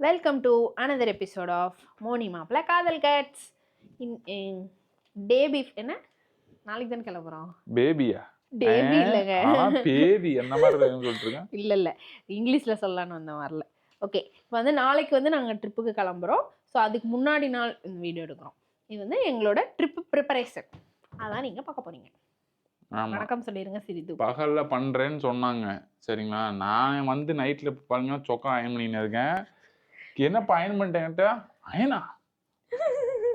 Welcome to another episode of Moni மாப்பிள காதல் cuts இன் டே beef என்ன? நாளைக்கு தானே கிளம்புறோம்? பேபியா டேபி இல்லைங்க. பேபி என்ன மாதிரி வேணும்னு சொல்லிட்டு இருக்கேன் இல்லை இல்லை. இங்கிலீஷில் சொல்லலான்னு வந்த வரல. ஓகே இப்போ வந்து நாளைக்கு வந்து நாங்கள் ட்ரிப்புக்கு கிளம்புறோம். ஸோ அதுக்கு முன்னாடி நாள் இந்த வீடியோ எடுக்கிறோம். இது வந்து எங்களோட ட்ரிப்பு ப்ரிப்பரேஷன் அதான் நீங்கள் பார்க்க போறீங்க. ஆமா. வணக்கம் சொல்லிடுங்க சிறிது. பகல்ல பண்றேன்னு சொன்னாங்க. சரிங்களா? நான் வந்து நைட்ல பாருங்க சொக்கா அயன் பண்ணின்னு இருக்கேன். என்னப்பா அயன் பண்ணிட்டேன்ட்ட அயனா?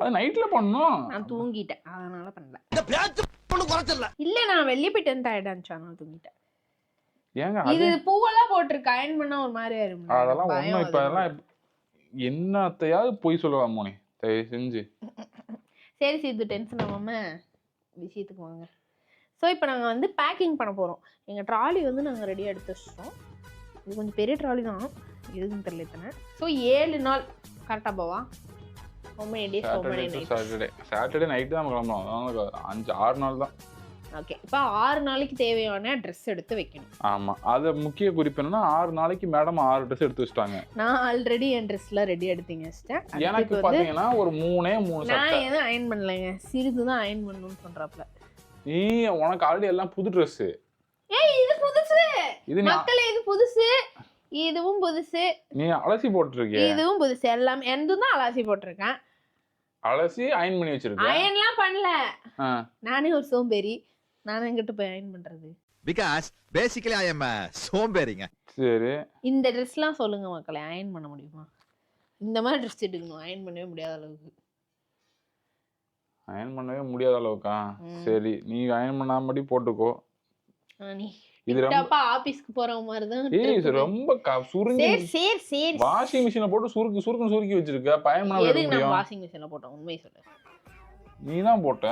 அது நைட்ல பண்ணும் நான் தூங்கிட்டேன். அதனால பண்ணல. இந்த பேச்சு ஒண்ணு குறைச்சிடல. இல்லை நான் வெளியே போயிட்டு வந்து டயர்டாக இருந்துச்சு. அதனால தூங்கிட்டேன். ஏங்க இது பூவெல்லாம் போட்டிருக்கு. அயன் பண்ணா ஒரு மாதிரி ஆயிரும் அதெல்லாம் ஒண்ணும் இப்ப அது. அதெல்லாம் என்னத்தையாவது பொய் சொல்லலாம் மோனி? தயவு செஞ்சு. சரி சித்து டென்ஷன் ஆகாம விஷயத்துக்கு வாங்க. ஸோ இப்போ நாங்கள் வந்து பேக்கிங் பண்ண போகிறோம் எங்கள் ட்ராலி வந்து நாங்கள் ரெடியாக எடுத்து வச்சிட்டோம். இது கொஞ்சம் பெரிய ட்ராலி தான். எதுக்குன்னு தெரியல இத்தனை. ஸோ ஏழு நாள் கரெக்டாக போவா? சாட்டர்டே சாட்டர்டே சாட்டர்டே நைட்டு தான் கிளம்புறோம். அதனால அஞ்சு ஆறு நாள் தான். ஓகே இப்போ ஆறு நாளைக்கு தேவையான ட்ரெஸ் எடுத்து வைக்கணும். ஆமா. அது முக்கிய குறிப்பு என்னன்னா ஆறு நாளைக்கு மேடம் ஆறு ட்ரெஸ் எடுத்து வச்சிட்டாங்க. நான் ஆல்ரெடி என் ட்ரெஸ்லாம் ரெடி எடுத்தீங்க வச்சிட்டேன். எனக்கு பாத்தீங்கன்னா ஒரு மூணே மூணு சட்டை. நான் எதுவும் அயன் பண்ணலைங்க. சிறிது தான் அயன் பண்ணணும்னு சொல்கிறாப்புல நீ உனக்கு ஆல்ரெடி எல்லாம் புது ட்ரெஸ் ஏய் இது புதுசு. இது மக்களே இது புதுசு. இதுவும் புதுசு. நீ அலசி போட்டிருக்கிய? இதுவும் புதுசு. எல்லாம் எந்தும் தான் அலாசி போட்டிருக்கேன். அலசி அயன் பண்ணி வச்சிருக்க அயன்லாம் பண்ணல. ஆ. நானே ஒரு சோம்பேறி. நான் எங்கிட்ட போய் அயன் பண்றது? பிகாஸ் பேசிக்கலி ஐ எம் சோம்பேறிங்க. சரி. இந்த ட்ரெஸ்லாம் சொல்லுங்க மக்களே. அயன் பண்ண முடியுமா? இந்த மாதிரி ட்ரெஸ் எடுக்கணும். அயன் பண்ணவே முடியாத அளவுக்கு. அயன் பண்ணவே முடியாத அளவுக்கா. சரி. நீ அயன் பண்ணாமடி போட்டுக்கோ. நீ இது ரொம்ப ஆபீஸ்க்கு போறவங்க மாதிரி தான் ஏய் இது ரொம்ப சுருங்கி சரி சரி சரி. வாஷிங் மிஷினை போட்டு சுருக்கு சுருக்குன்னு சுருக்கி வச்சிருக்க. எதுக்கு நான் வாஷிங் மிஷின்ல போட்டோம் உண்மையை சொல்லு. நீ தான் போட்ட.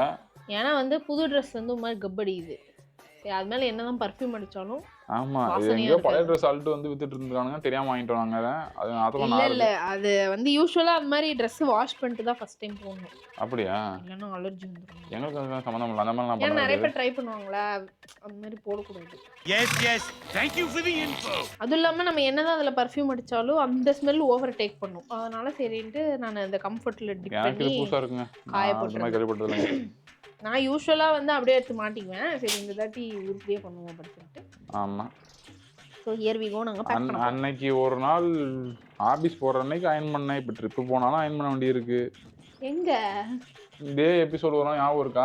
ஏன்னா வந்து புது ட்ரெஸ் வந்து ஒரு மாதிரி கப்படியுது சரி அது மேல என்னதான் பர்ஃப்யூம் அடிச்சாலும் ஆமா இது எங்கேயோ பழைய. ட்ரெஸ் அல்ட்டு வந்து வித்துட்டு இருந்திருக்கானுங்க. தெரியாம வாங்கிட்டு வந்தாங்க அதை. அது அதெல்லாம் இல்ல இல்ல. அது வந்து யூஸ்வலா அந்த மாதிரி Dress வாஷ் பண்ணிட்டு தான் ஃபர்ஸ்ட் டைம் போடணும். அப்படியா? இல்லைன்னா அலர்ஜி வந்துடும் எங்களுக்கு அதுக்கு சம்மந்தம் இல்லை. அந்த மாதிரி நான் ஏன்னா நிறைய பேர் ட்ரை பண்ணுவாங்களா? அந்த மாதிரி போடக்கூடாது. Yes, yes. Thank you for the info. அதுவும் இல்லாமல் நம்ம என்னதான் அதில் பர்ஃப்யூம் அடிச்சாலும் அந்த ஸ்மெல் ஓவர் டேக் பண்ணும். அதனால சரின்ட்டு நான் அந்த கம்ஃபர்ட்டில் டிப் எனக்கு இது பண்ணி புதுசா இருக்குங்க. காய நான் அந்த மாதிரி கேள்விப்பட்டது இல்லைங்க நான் யூஸ்வலாக வந்து அப்படியே எடுத்து மாட்டிக்குவேன். சரி இந்த தாட்டி உருப்படியே பண்ணுவோம் அப்படின்னு சொல்லிட்டு ஆமா. ஸோ இயர் விகோ நாங்கள் பேக் பண்ணோம் அன்னைக்கு ஒரு நாள் ஆபீஸ் போற அன்னைக்கு அயன் பண்ணேன். இப்போ ட்ரிப்பு போனாலும் அயன் பண்ண வேண்டியிருக்கு எங்க? இதே எபிசோடு வரும் ஞாபகம் இருக்கா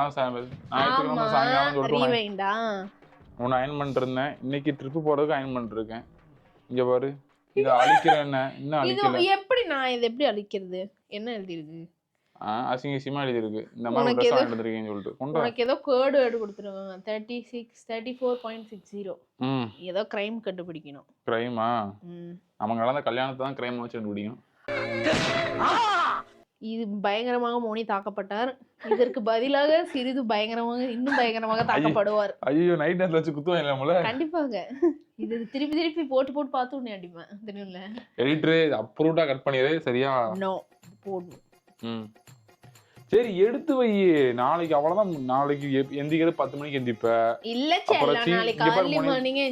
ஞாயிற்றுக்கிழமை சாயங்காலம் சொல்லிட்டு ஒன்று அயன் பண்ணிட்டு இருந்தேன் இன்னைக்கு ட்ரிப்பு போறதுக்கு அயன் பண்ணிட்டு இருக்கேன் இங்க பாரு. இதை அழிக்கிறேன் என்ன இன்னும் அழிக்கல. எப்படி நான் இது எப்படி அழிக்கிறது? என்ன எழுதிருக்கு அசிங்க அசிங்கமா எழுதியிருக்கு. இந்த மாதிரி ட்ரெஸ் எடுத்துருக்கீங்கன்னு சொல்லிட்டு. கொண்டு. உனக்கு ஏதோ கேர்டு எடுத்து கொடுத்துருவாங்க. Thirty six thirty four point six zero ஏதோ க்ரைம் கண்டுபிடிக்கணும். கிரைமா அவங்க கலந்த கல்யாணத்தை தான் கிரைம் வச்சு கண்டுபிடிக்கும் இது பயங்கரமாக மோனி தாக்கப்பட்டார். இதற்கு பதிலாக சிறிது பயங்கரமாக இன்னும் பயங்கரமாக தாக்கப்படுவார். ஐயோ நைட் நேரத்தில் வச்சு குத்துவாங்க நம்மள? கண்டிப்பாக இது திருப்பி திருப்பி போட்டு போட்டு பார்த்து உன்னை அடிப்பேன். தெரியும்ல? எடிட்டரு அப்ரூவ்டா கட் பண்ணிடு சரியா? நோ போடணும். ம். சரி எடுத்து வை. நாளைக்கு அவ்வளவுதான். நாளைக்கு எந்திக்கிறது பத்து மணிக்கு எந்திப்ப இல்ல அப்புறம்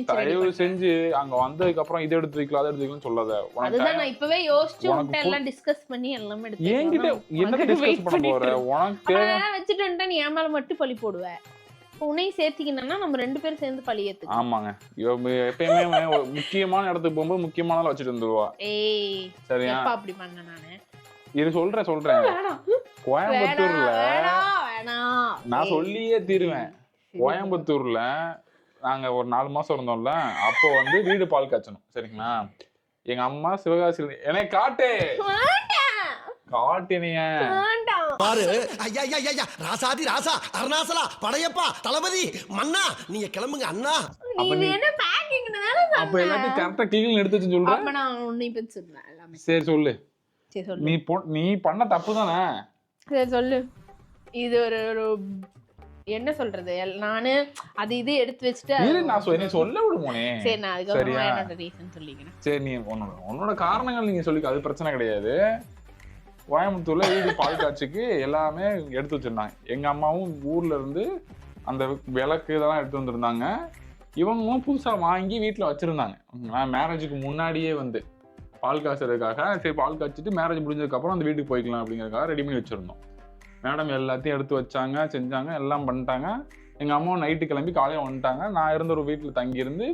தயவு செஞ்சு அங்க வந்ததுக்கு அப்புறம் இதை எடுத்து வைக்கலாம் அதை எடுத்து வைக்கலாம்னு சொல்லாத. உனக்கு இப்பவே யோசிச்சு எல்லாம் டிஸ்கஸ் பண்ணி எல்லாமே எடுத்து என்கிட்ட. என்னத்த டிஸ்கஸ் பண்ண போற. உனக்கு வச்சுட்டு நீ என் மேல மட்டும் பழி போடுவ. உன்னையும் சேர்த்திக்கினா நம்ம ரெண்டு பேரும் சேர்ந்து பழி ஏத்துக்கணும் ஆமாங்க. எப்பயுமே முக்கியமான இடத்துக்கு போகும்போது முக்கியமான வச்சுட்டு வந்துருவா. ஏய் சரியா? அப்படி பண்ண நானு? இது சொல்றேன் சொல்றேன் கோயம்புத்தூர்ல வேணாம் வேணாம் நான் சொல்லியே தீருவேன். கோயம்புத்தூர்ல நாங்க ஒரு நாலு மாசம் இருந்தோம்ல அப்போ வந்து வீடு பால் காய்ச்சணும். சரிங்களா? எங்க அம்மா சிவகாசியில என்னை காட்டு! காட்டினிய. பாரு. ஐயா ஐயா ஐயா ராசாதி ராசா. அருணாசலா படையப்பா தளபதி மன்னா நீங்க கிளம்புங்க அண்ணா. அப்ப இது நீ- என்ன பேக்கிங் தானே அப்ப எல்லாத்தையும் கரெக்டா கிளீன் எடுத்து சொல்றேன் சரி சொல்லு. சரி சொல்லு. நீ பொ- நீ பண்ண தப்பு தானே சரி சொல்லு. இது ஒரு ஒரு என்ன சொல்றது? எல்- நானு அது இது எடுத்து வச்சுட்டு இரு நான் சொ- நீ சொல்ல விடுமோனே சரி நான் அதுக்கப்புறமா சரியா? என்னோட ரீசன் சொல்லிக்கிறேன். சரி நீ உன்னோட உன்னோட காரணங்கள் நீங்க சொல்லிக்க அது பிரச்சனை கிடையாது. கோயம்புத்தூர்ல வீடு பால் காட்சிக்கு எல்லாமே எடுத்து வச்சிருந்தாங்க. எங்க அம்மாவும் ஊர்ல இருந்து அந்த விளக்கு இதெல்லாம் எடுத்து வந்திருந்தாங்க. இவங்களும் புதுசா வாங்கி வீட்டுல வச்சிருந்தாங்க. மேரேஜுக்கு முன்னாடியே வந்து பால் காய்ச்சறதுக்காக. சரி பால் காய்ச்சிட்டு மேரேஜ் முடிஞ்சதுக்கப்புறம் அந்த வீட்டுக்கு போய்க்கலாம் அப்படிங்கறதுக்காக ரெடி பண்ணி வச்சுருந்தோம். மேடம் எல்லாத்தையும் எடுத்து வச்சாங்க செஞ்சாங்க எல்லாம் பண்ணிட்டாங்க. எங்கள் அம்மா நைட்டு கிளம்பி காலையில் வந்துட்டாங்க. நான் இருந்த ஒரு வீட்டில் தங்கியிருந்து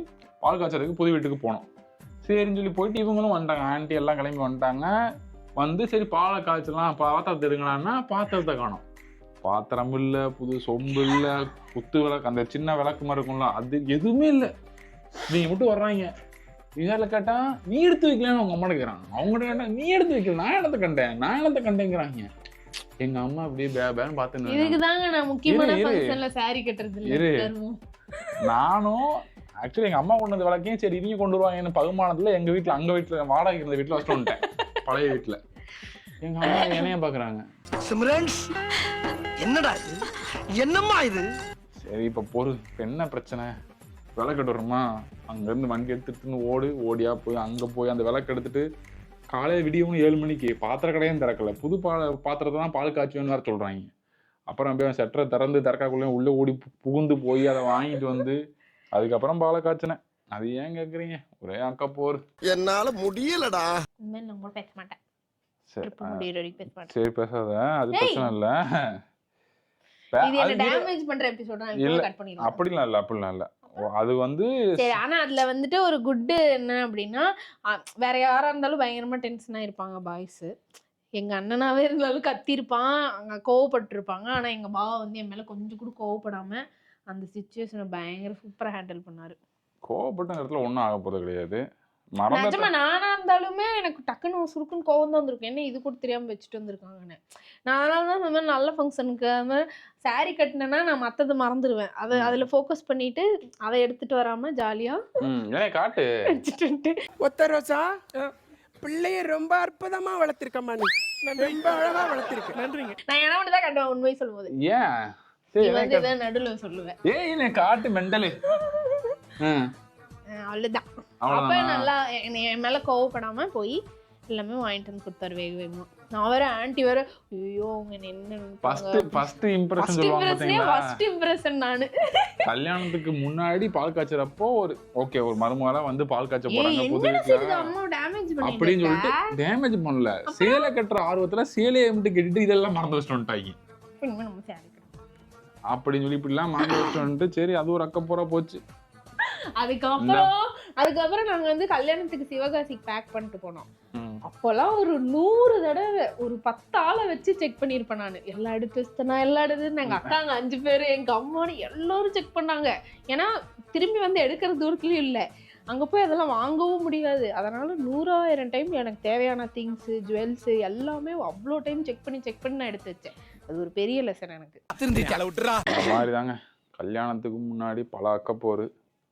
பால் காய்ச்சறதுக்கு புது வீட்டுக்கு போனோம். சரின்னு சொல்லி போயிட்டு இவங்களும் வந்துட்டாங்க. ஆண்டி எல்லாம் கிளம்பி வந்துட்டாங்க. வந்து சரி பாலை காய்ச்சலாம் பாத்திரத்தை எடுங்களான்னா பாத்திரத்தை காணும். பாத்திரம் இல்லை புது சொம்பு இல்லை குத்து விளக்கு அந்த சின்ன விளக்கு மாதிரி இருக்கும்ல அது எதுவுமே இல்லை. நீங்கள் மட்டும் வர்றாங்க. இதால கேட்டா நீ எடுத்து வைக்கலன்னு அவங்க அம்மா கேக்குறாங்க. அவங்க கேட்டா நீ எடுத்து வைக்கல நான் இடத்த கண்டேன்? நான் இடத்த கண்டேங்கிறாங்க. எங்க அம்மா அப்படியே பே பேன்னு பார்த்து இதுக்கு தாங்க நான் முக்கியமான. ஃபங்க்ஷன்ல saree கட்டுறது இரு. நானும் ஆக்சுவலி எங்க அம்மா கொண்டு வந்த விளக்கையும் சரி இவங்க கொண்டு வருவாங்கன்னு பகுமானத்துல எங்க வீட்டுல அங்க வீட்டுல வாடகை இருந்த வீட்டுல வச்சுட்டு வந்துட்டேன். பழைய வீட்டுல எங்க அம்மா என்னைய பாக்குறாங்க. சிம்ரன்ஸ் என்னடா இது? என்னம்மா இது? சரி இப்ப பொறு இப்ப என்ன பிரச்சனை? விளக்கெட்டு வருமா அங்க இருந்து வண்டி எடுத்துட்டு ஓடு ஓடியா போய் அங்க போய் அந்த விளக்கு எடுத்துட்டு காலையில விடியவும் ஏழு மணிக்கு பாத்திர கடையும் திறக்கல. புது பா பாத்திரத்தை தான் பால் காய்ச்சுவேன்னு வேற சொல்றாங்க. அப்புறம் அப்படியே செட்டரை திறந்து திறக்காக்குள்ளேயும் உள்ள ஓடி புகுந்து போய் அதை வாங்கிட்டு வந்து அதுக்கப்புறம் பாலை காய்ச்சினேன். அது ஏன் கேக்குறீங்க? ஒரே அக்கா போர். என்னால முடியலடா. பேச மாட்டேன். சரி பேசாத. அது. பிரச்சனை இல்ல. அப்படிலாம் இல்ல அப்படிலாம் இல்ல. அது வந்து சரி ஆனா அதுல வந்துட்டு ஒரு குட் என்ன அப்படின்னா வேற யாரா இருந்தாலும் பயங்கரமா டென்ஷனா இருப்பாங்க பாய்ஸ் எங்க அண்ணனாவே இருந்தாலும் கத்திருப்பான் அங்க கோவப்பட்டிருப்பாங்க. ஆனா எங்க பாவா வந்து என் மேல கொஞ்சம் கூட கோவப்படாம அந்த சுச்சுவேஷனை பயங்கர சூப்பரா ஹேண்டில் பண்ணாரு. கோவப்பட்ட நேரத்துல ஒண்ணும் ஆக போறது கிடையாது. நிஜமா நானா இருந்தாலுமே எனக்கு டக்குன்னு ஒரு சுருக்குன்னு கோவம் தான் வந்திருக்கும். என்ன இது கூட தெரியாம வச்சுட்டு வந்திருக்காங்கன்னு. நான் அதனால தான் இந்த மாதிரி நல்ல ஃபங்க்ஷனுக்கு அது மாதிரி saree கட்டினேன்னா நான் மத்தது மறந்துடுவேன் அதை அதுல ஃபோக்கஸ் பண்ணிட்டு அதை எடுத்துட்டு வராம ஜாலியா ம் ஏன் காட்டு. வச்சுட்டு வந்துட்டு. ஒத்த ரோசா பிள்ளைய ரொம்ப அற்புதமா வளர்த்திருக்கம்மா நீ. ரொம்ப அழகா வளர்த்திருக்க. நன்றிங்க. நான் என்ன தான் கட்டுவேன் உண்மையை சொல்லும்போது. ஏன்? சரி நடுவுல சொல்லுவேன். ஏய் காட்டு மெண்டலு. அவ்வளவுதான். அப்ப நல்லா என் மேல கோவப்படாம போய் எல்லாமே வாங்கிட்டு வந்து கொடுத்தாரு வேக வேகமா. நான் வேற ஆன்ட்டி வேற ஐயோ அவங்க என்ன ஃபர்ஸ்ட் ஃபர்ஸ்ட் இம்ப்ரெஷன் சொல்லுவாங்க பாத்தீங்களா ஃபர்ஸ்ட் இம்ப்ரெஷன் நானு. கல்யாணத்துக்கு முன்னாடி பால் காய்ச்சறப்போ ஒரு ஓகே ஒரு மருமகளா வந்து பால் காய்ச்ச போறாங்க புது செய்யுது அம்மா டேமேஜ் அப்படின்னு சொல்லிட்டு பண்ணிட்டு டேமேஜ் பண்ணல சேலை கட்டுற ஆர்வத்துல சேலையை மட்டும் கட்டிட்டு இதெல்லாம் மறந்து வச்சுட்டு வந்துட்டாங்க. இனிமே நம்ம saree கட்டணும். அப்படின்னு சொல்லி இப்படிலாம் மறந்து வச்சுட்டு வந்துட்டு சரி அது ஒரு அக்கப்போரா போச்சு. அதுக்கப்புறம் அதுக்கப்புறம் நாங்க வந்து கல்யாணத்துக்கு சிவகாசிக்கு பேக் பண்ணிட்டு போனோம். அப்போல்லாம் ஒரு நூறு தடவை ஒரு பத்து ஆளை வச்சு செக் பண்ணியிருப்பேன் நான். எல்லா எடுத்து வச்சுட்டேனா எல்லா எடுத்து எங்க அக்காங்க அஞ்சு பேர் எங்க அம்மானு எல்லாரும் செக் பண்ணாங்க. ஏன்னா திரும்பி வந்து எடுக்கிற தூரத்துலயும் இல்லை. அங்க போய் அதெல்லாம் வாங்கவும் முடியாது. அதனால நூறாயிரம் டைம் எனக்கு தேவையான திங்ஸ் ஜுவல்ஸ் எல்லாமே அவ்வளோ டைம் செக் பண்ணி செக் பண்ணி நான் எடுத்து வச்சேன். அது ஒரு பெரிய லெசன் எனக்கு. மாதிரி தாங்க கல்யாணத்துக்கு முன்னாடி பல அக்கப்போரு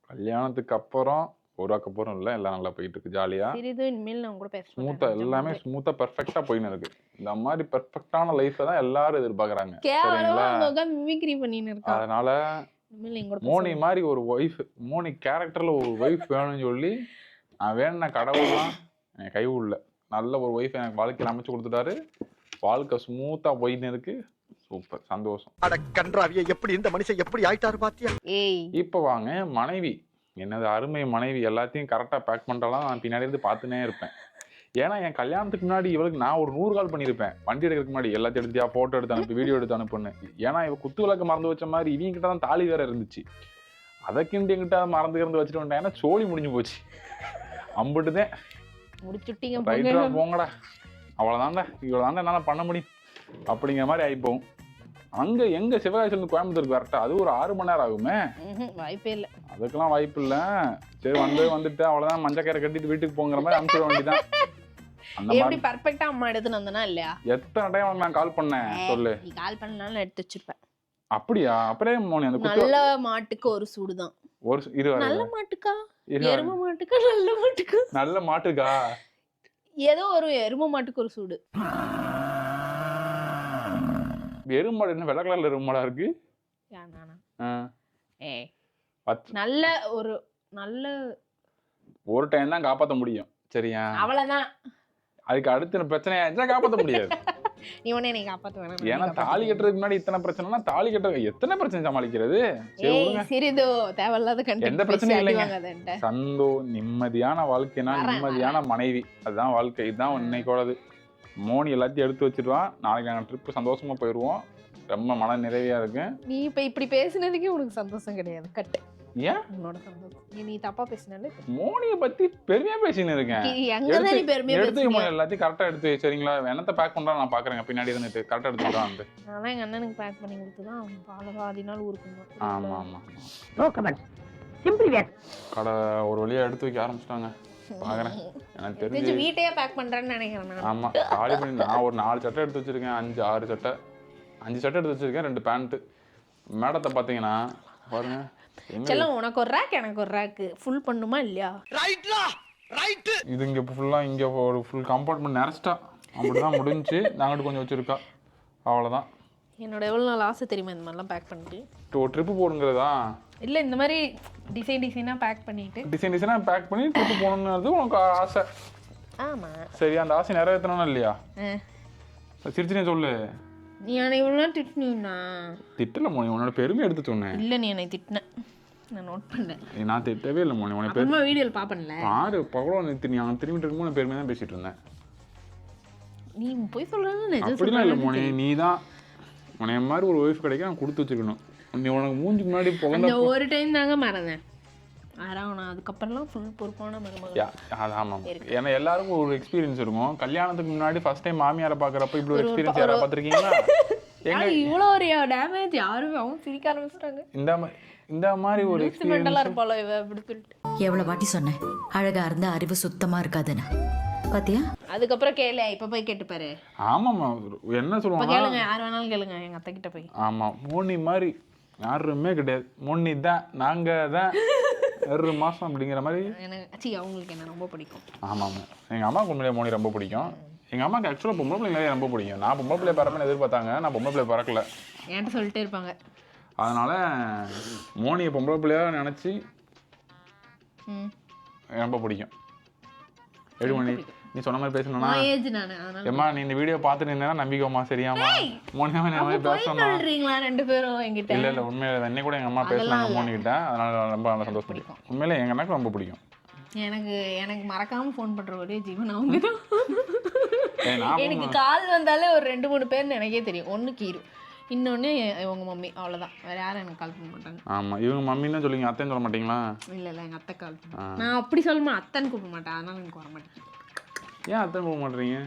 கல்யாணத்துக்கு அப்புறம் ஒரு அக்கப்போரும் இல்லை எல்லாம் நல்லா போயிட்டு இருக்கு ஜாலியா. சிறிதும் இனிமேல் நான் கூட பேச ஸ்மூத்தா எல்லாமே ஸ்மூத்தா பெர்ஃபெக்டா போயின்னு இருக்கு. இந்த மாதிரி பெர்ஃபெக்டான லைஃப் தான் எல்லாரும் எதிர்பார்க்கறாங்க. சரிங்களா? அதனால மோனி மாதிரி ஒரு ஒய்ஃப் மோனி கேரக்டர்ல ஒரு ஒய்ஃப் வேணும்னு சொல்லி நான் வேணுன கடவுள்லாம் என் கை உள்ள நல்ல ஒரு ஒய்ஃப் எனக்கு வாழ்க்கையில் அமைச்சு கொடுத்துட்டாரு. வாழ்க்கை ஸ்மூத்தா போயின்னு இருக்கு. சூப்பர். சந்தோஷம். அட கன்றாவிய எப்படி இந்த மனுஷன் எப்படி ஆயிட்டாரு பாத்தியா? ஏய். இப்போ வாங்க மனைவி. எனது அருமை மனைவி எல்லாத்தையும் கரெக்டாக பேக் பண்ணுறலாம் நான் பின்னாடி இருந்து பார்த்துனே இருப்பேன். ஏன்னா என் கல்யாணத்துக்கு முன்னாடி இவளுக்கு நான் ஒரு நூறு கால் பண்ணியிருப்பேன். வண்டி எடுக்கிறதுக்கு முன்னாடி எல்லாத்தையும் எடுத்தியா ஃபோட்டோ எடுத்து அனுப்பி வீடியோ எடுத்து அனுப்புன்னு. ஏன்னா இவ குத்து விளக்கு மறந்து வச்ச மாதிரி இவங்க கிட்ட தான் தாலி வேற இருந்துச்சு. அதற்கிண்டு எங்கிட்ட மறந்து இருந்து வச்சுட்டு வந்துட்டேன். ஏன்னா சோழி முடிஞ்சு போச்சு. அம்பிட்டுதான். முடிச்சுட்டீங்க ரைட்டரா போங்க. போங்கடா. அவ்வளோதான்டா இவ்வளோதான்டா என்னால் பண்ண முடியும். அப்படிங்கிற மாதிரி ஆயிப்போம். அங்கே எங்கே சிவகாசிலேருந்து கோயம்புத்தூருக்கு வரட்டா? அது ஒரு ஆறு மணி நேரம் ஆகுமே? வாய்ப்பே இல்ல. அதுக்கெல்லாம் வாய்ப்பு இல்ல. சரி வந்து வந்துட்டு அவ்வளவுதான். மஞ்சக்கரை கட்டிட்டு வீட்டுக்கு போங்கிற மாதிரி அனுப்பிட வேண்டியதான் எப்படி பர்ஃபெக்ட்டா அம்மா எடுத்துன்னு வந்தனா இல்லையா? எத்தனை டைம் நான் கால் பண்ணேன்? சொல்லு. நீ கால் பண்ணனால எடுத்து வச்சிருப்பேன். அப்படியா? அப்படியே மோனி அந்த நல்ல மாட்டுக்கு ஒரு சூடுதான். ஒரு இரு நல்ல மாட்டுக்கா? எரும மாட்டுக்கா? நல்ல மாட்டுக்கா? நல்ல மாட்டுக்கா? ஏதோ ஒரு எரும மாட்டுக்கு ஒரு சூடு. எருமாடு என்ன வெள்ளை கலர்ல எருமாடா இருக்கு? நல்ல ஒரு நல்ல ஒரு டைம் தான் காப்பாத்த முடியும். சரியா? அவ்வளவுதான். அதுக்கு அடுத்த பிரச்சனை ஆயிடுச்சா காப்பாத்த முடியாது. நீ ஒண்ணு என்னை காப்பாத்த வேணாம் ஏன்னா தாலி கட்டுறதுக்கு முன்னாடி இத்தனை பிரச்சனைனா தாலி கட்டுற எத்தனை பிரச்சனை சமாளிக்கிறது. சிறிதோ தேவையில்லாத கண்டென்ட் எந்த பிரச்சனையும் இல்லைங்க. சந்தோ நிம்மதியான வாழ்க்கைனா நிம்மதியான மனைவி. அதுதான் வாழ்க்கை இதுதான் இன்னைக்கோடது மோனி எல்லாத்தையும் எடுத்து வச்சிருவான் நாளைக்கு நாங்கள் ட்ரிப்பு சந்தோஷமா போயிடுவோம் ரொம்ப மன நிறைவியா இருக்கு. நீ இப்ப இப்படி பேசுனதுக்கே உனக்கு சந்தோஷம் கிடையாது. கட்டு. ஏன்? உன்னோட சந்தோஷம். நீ- நீ தப்பா பேசினாலே மோனியை பத்தி பெருமையா பேசின்னு இருக்கேன். நீ பெருமையா மோனி எல்லாத்தையும் கரெக்டா எடுத்து சரிங்களா என்னத்த பேக் பண்றா நான் பாக்குறேன் பின்னாடி இருந்துட்டு கரெக்டா வந்து. எங்க அண்ணனுக்கு பேக் பண்ணி கொடுத்துதான் அவன் பால பாதி நாள் ஊருக்கு வந்தான். ஆமா ஆமா. கடை ஒரு வழியா எடுத்து வைக்க ஆரம்பிச்சிட்டாங்க. பாக்குறேன். எனக்கு தெரிஞ்சு தெரிஞ்சு வீட்டையே பேக் பண்றேன்னு நினைக்கிறேன் நான். ஆமா காலி பண்ணி நான் ஒரு நாலு சட்டை எடுத்து வச்சிருக்கேன் அஞ்சு ஆறு சட்டை. அஞ்சு சட்டை எடுத்து வச்சிருக்கேன் ரெண்டு பேண்ட் மேடத்தை பாத்தீங்கன்னா பாருங்க. எங்க செல்லம் உனக்கு ஒரு ரேக் எனக்கு ஒரு ரேக் ஃபுல் பண்ணுமா இல்லையா? ரைட்லா ரைட்டு இது இங்க ஃபுல்லா இங்க ஒரு ஃபுல் கம்பார்ட்மெண்ட் நிறச்சிட்டா. அப்படிதான் முடிஞ்சு நாங்கிட்டு கொஞ்சம் வச்சிருக்கா. அவ்வளவுதான். என்னோட எவ்வளவு நாள் ஆசை தெரியுமா இந்த மாதிரிலாம் பேக் பண்ணிட்டு ஒரு ட்ரிப்பு போடுங்கிறதா? இல்ல இந்த மாதிரி டிசைன் டிசைனா பேக் பண்ணிட்டு. டிசைன் டிசைனாக பேக் பண்ணி ட்ரிப்பு போகணுங்கிறது உனக்கு ஆசை. ஆமா. சரி அந்த ஆசை நிறைவேற்றணும் இல்லையா. சிரிச்சுனே சொல்லு. நீ என்னை இவ்வளோ திட்டினா திட்டல மோனி உன்னோட பெருமை எடுத்து சொன்னேன். இல்ல நீ என்னை திட்டின. நான் நோட் பண்ணேன். நான் திட்டவே இல்லை மோனி உனக்கு பெரு அப்புறமா வீடியோவில் பாப்பேன்ல. பாரு பகவான் நீ நீ அவன் திரும்பிட்டு இருக்கும்போது நான் பெருமையாக தான் பேசிட்டு இருந்தேன். நீ போய் நிஜம் அப்படிலாம் இல்லை மோனி நீ தான் உன்னைய மாதிரி ஒரு ஒய்ஃப் கிடைக்க நான் கொடுத்து வச்சுக்கணும் நீ உனக்கு மூஞ்சுக்கு முன்னாடி புகழ்ந்த அந்த ஒரு டைம் தாங்க மறந்தேன். ஆறாவணும் அதுக்கப்புறம்லாம் ஃபுல் பொறுப்பான மருமகள். ஆமாம் ஏன்னா எல்லாருக்கும் ஒரு எக்ஸ்பீரியன்ஸ் இருக்கும். கல்யாணத்துக்கு முன்னாடி ஃபர்ஸ்ட் டைம் மாமியாரை பார்க்குறப்ப இப்படி ஒரு எக்ஸ்பீரியன்ஸ் யாராவது பார்த்துருக்கீங்களா எங்க இவ்வளோ ஒரு டேமேஜ் யாருமே அவங்க சிரிக்க ஆரம்பிச்சிட்டாங்க. இந்த மா- இந்த மாதிரி ஒரு எக்ஸ்பீரியன்ஸ் இருப்பாளோ இவ அப்படி சொல்லிட்டு. எவ்வளவு வாட்டி சொன்னேன். அழகா இருந்தா அறிவு சுத்தமா இருக்காதுன்னு. பாத்தியா? அதுக்கப்புறம் கேளு இப்ப போய் கேட்டு பாரு. ஆமாம்மா. என்ன சொல்லுவாங்க கேளுங்க யார் வேணாலும் கேளுங்க எங்க அத்தை கிட்ட போய். ஆமாம் மோனி மாதிரி யாருமே கிடையாது. மோனி தான் நாங்க தான் ஒரு மாசம் அப்படிங்கிற மாதிரி. எனக்கு சி அவங்களுக்கு என்ன ரொம்ப பிடிக்கும். ஆமாம் எங்க அம்மாவுக்கு உண்மையிலே மோனி ரொம்ப பிடிக்கும். எங்க அம்மாவுக்கு ஆக்சுவலாக பொம்பளை பிள்ளைங்களே ரொம்ப பிடிக்கும். நான் பொம்பளை பிள்ளை பிறப்பேன்னு எதிர்பார்த்தாங்க. நான் பொம்பளை பிள்ளை பிறக்கல. என்கிட்ட சொல்லிட்டே இருப்பாங்க. அதனால மோனியை பொம்பளை பிள்ளையா நினச்சி ரொம்ப பிடிக்கும். எப்படி மணி நீ சொன்ன மாதிரி பேசணும்னா ஏஜ் நானு அதனால ஏம்மா நீ இந்த வீடியோ பார்த்துட்டு இருந்தேன்னா நம்பிக்கைமா சரியாமா மோனியா இந்த மாதிரி பேசணும் ரெண்டு பேரும் என்கிட்ட? இல்ல இல்ல உண்மையில அன்னைக்கு கூட எங்க அம்மா பேசினாங்க மோனி கிட்ட. அதனால ரொம்ப நல்லா சந்தோஷம் பிடிக்கும். உண்மையில எங்க அண்ணாக்கு ரொம்ப பிடிக்கும். எனக்கு எனக்கு மறக்காம ஃபோன் பண்ற ஒரே ஜீவன் அவங்க எனக்கு கால் வந்தாலே ஒரு ரெண்டு மூணு பேர் எனக்கே தெரியும். ஒண்ணு கீரு. இன்னொன்னு உங்க மம்மி. அவ்வளவுதான். வேற யாரும் எனக்கு கால் பண்ண மாட்டாங்க. ஆமா இவங்க மம்மின்னு சொல்லுங்க அத்தைன்னு சொல்ல மாட்டீங்களா? இல்ல இல்ல எங்க அத்தை கால் நான் அப்படி சொல்ல மாட்டேன் அத்தைன்னு கூப்பிட மாட்டேன். அதனால எனக்கு வர மாட்டேங்குது. ஏன் அத்தை போக மாட்டீங்க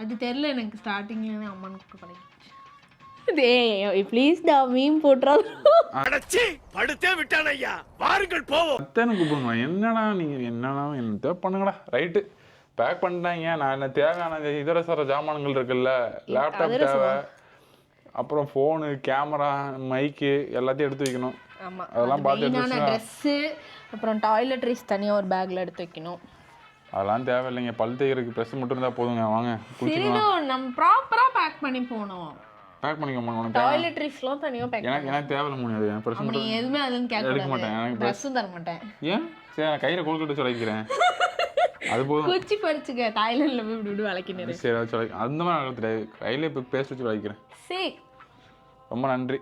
அது தெரியல எனக்கு ஸ்டார்டிங்ல அம்மான்னு கூப்பிட பழகிடுச்சு. டேய் ப்ளீஸ் டா மீம் போட்டுறாது. அடச்சி படுத்தே விட்டான் ஐயா. வாருங்கள் போவோம். அத்தைன்னு கூப்பிடுங்க என்னடா நீங்க என்னடா என்ன தேவை? பண்ணுங்கடா. ரைட்டு பேக் பண்ணிட்டாங்க. நான் என்ன தேவையான இதர சர ஜாமான்கள் இருக்குல்ல லேப்டாப் தேவை. அப்புறம் ஃபோனு கேமரா மைக்கு எல்லாத்தையும் எடுத்து வைக்கணும். ஆமா அதெல்லாம் பார்த்து ட்ரெஸ்ஸு அப்புறம் டாய்லெட்ரிஸ் தனியா ஒரு பேக்ல எடுத்து வைக்கணும். அதெல்லாம் தேவையில்லைங்க. பல் தேய்க்கிறதுக்கு ப்ரெஸ் மட்டும் இருந்தால் போதுங்க. வாங்க குளிச்சுக்கலாம். நம்ம ப்ராப்பரா பேக் பண்ணி போகணும் பேக் பண்ணிக்கோமா உனக்கு தேவை- டாய்லெட்ரிஸ்லாம் தனியா பேக் எனக்கு எனக்கு தேவையில்ல முடியாது என் ப்ரெஸ் அப்படி மட்டும் எதுவுமே அதுன்னு கேட்க எடுக்க மாட்டேன். எனக்கு ட்ரெஸ்ஸும் தர மாட்டேன். ஏன்? சரி நான் கையில் கொழுக்கட்டை சொல்லிக்கிறேன் அது போதும். குச்சி பறிச்சுக்க தாய்லாந்துல போய் இப்படி இப்படி வளைக்கினு சரி அது சொல்லி அந்த மாதிரி நடக்க தெரியாது கையில இப்போ பேஸ்ட் வச்சு வைக்கிறேன் சரி. ரொம்ப நன்றி.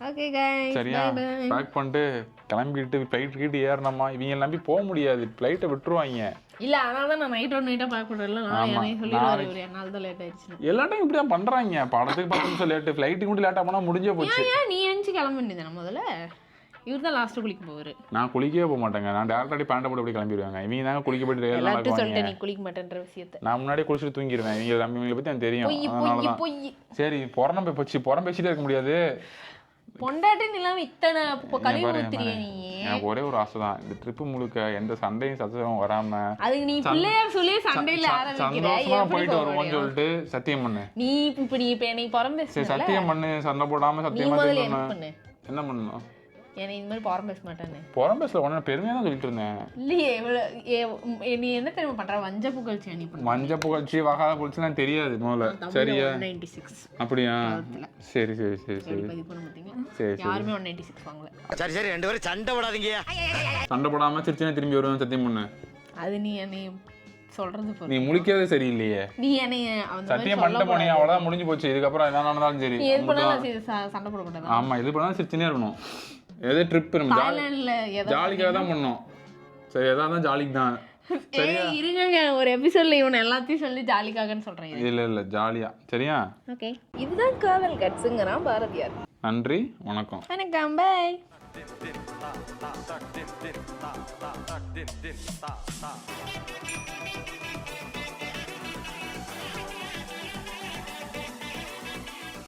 Okay guys. சரியா? பை பை பேக் பண்ணிட்டு கிளம்பிட்டு ஃப்ளைட் கிட்ட ஏறினோமா? இவங்க நம்பி போக முடியாது. ஃப்ளைட்டை விட்டுருவாங்க. இல்ல அதனால தான் நான் நைட் ஒன் நைட்டா பேக் பண்றேன்ல நான் என்னைய சொல்லிடுவாரு இவரு. என்னால தான் லேட் ஆயிடுச்சு எல்லா டைம் இப்படி தான் பண்றாங்க. படத்துக்கு பத்து நிமிஷம் லேட்டு ஃப்ளைட்டுக்கு மட்டும் லேட்டாக போனால் முடிஞ்சே போச்சு. ஏன் நீ எழுந்துச்சு கிளம்ப வேண்டியதானே முதல்ல? இவர் தான் லாஸ்ட் குளிக்க போவாரு. நான் குளிக்கவே போக மாட்டேங்க. நான் டேரக்டாடி பேண்ட்டை போட்டு அப்படி கிளம்பிடுவாங்க. இவங்க தாங்க குளிக்க போயிட்டு நடக்குவாங்க சொல்லிட்டேன் நீ குளிக்க மாட்டேன்ற விஷயத்த. நான் முன்னாடியே குளிச்சுட்டு தூங்கிடுவேன் இவங்க இவங்களை பற்றி எனக்கு தெரியும். பொய் அதனால பொய். சரி போச்சு புறம் பேசிட்டே இருக்க முடியாது. பொண்டாட்டி இல்லாம இத்தனை கழுவி ஊத்துறிய. நீ. எனக்கு ஒரே ஒரு ஆசை தான் இந்த ட்ரிப்பு முழுக்க எந்த சண்டையும் சச்சரவும் வராம அதுக்கு நீ பிள்ளையார் சொல்லி சண்டையில சந்தோஷமா போயிட்டு வருவோம்னு? சொல்லிட்டு சத்தியம் பண்ணு. நீ இப்ப நீ இப்ப என்னை புறம் சரி சத்தியம் பண்ணு சண்டை போடாம சத்தியமா முதல்ல என்ன பண்ணு. பண்ணு? என்ன பண்ணணும்? என்னை இது மாதிரி புறம் பேச மாட்டேன்னு. புறம் பேசல உடனே பெருமையா தான் சொல்லிட்டு இருந்தேன். இல்லையே நீ என்ன தெரியுமா பண்ற? வஞ்ச புகழ்ச்சி நீ பண்ற மஞ்ச புகழ்ச்சி வகாத புகழ்ச்சிலாம் தெரியாது முதல்ல. சரியா? Ninety six. அப்படியா? சரி சரி சரி சரி. சரி சரி யாருமே ஒன் நைன்டி சிக்ஸ் வாங்கல. சரி சரி ரெண்டு பேரும் சண்டை விடாதீங்க சண்டை போடாம சிரிச்சுனே திரும்பி வருவேன் சத்தியம் பண்ணு. அது நீ என்னை சொல்றது. நீ முழிக்கிறதே சரியில்லையே. நீ என்னைய சத்தியம் பண்ணிட்டு. போனீங்க அவ்வளவுதான் முடிஞ்சு போச்சு. இதுக்கப்புறம் என்ன நடந்தாலும் சரி. எது பண்ணாலும் சண்டை போடக்கூடாது. ஆமா இது பண்ணா சிரிச்சுனே இருக்கணும். ஏதோ ட்ரிப் நம்ம ஜாலிக்காக தான் பண்ணோம். சரி எதா தான் ஜாலிக்கு தான். இருங்க ஒரு எபிசோட்ல இவன் எல்லாத்தையும் சொல்லி ஜாலிக்காகன்னு சொல்றேன். இல்ல இல்ல ஜாலியா. சரியா? ஓகே இதுதான் காதல் கட்ஸுங்கிறான் பாரதியார். நன்றி வணக்கம். வணக்கம் பாய் dim dim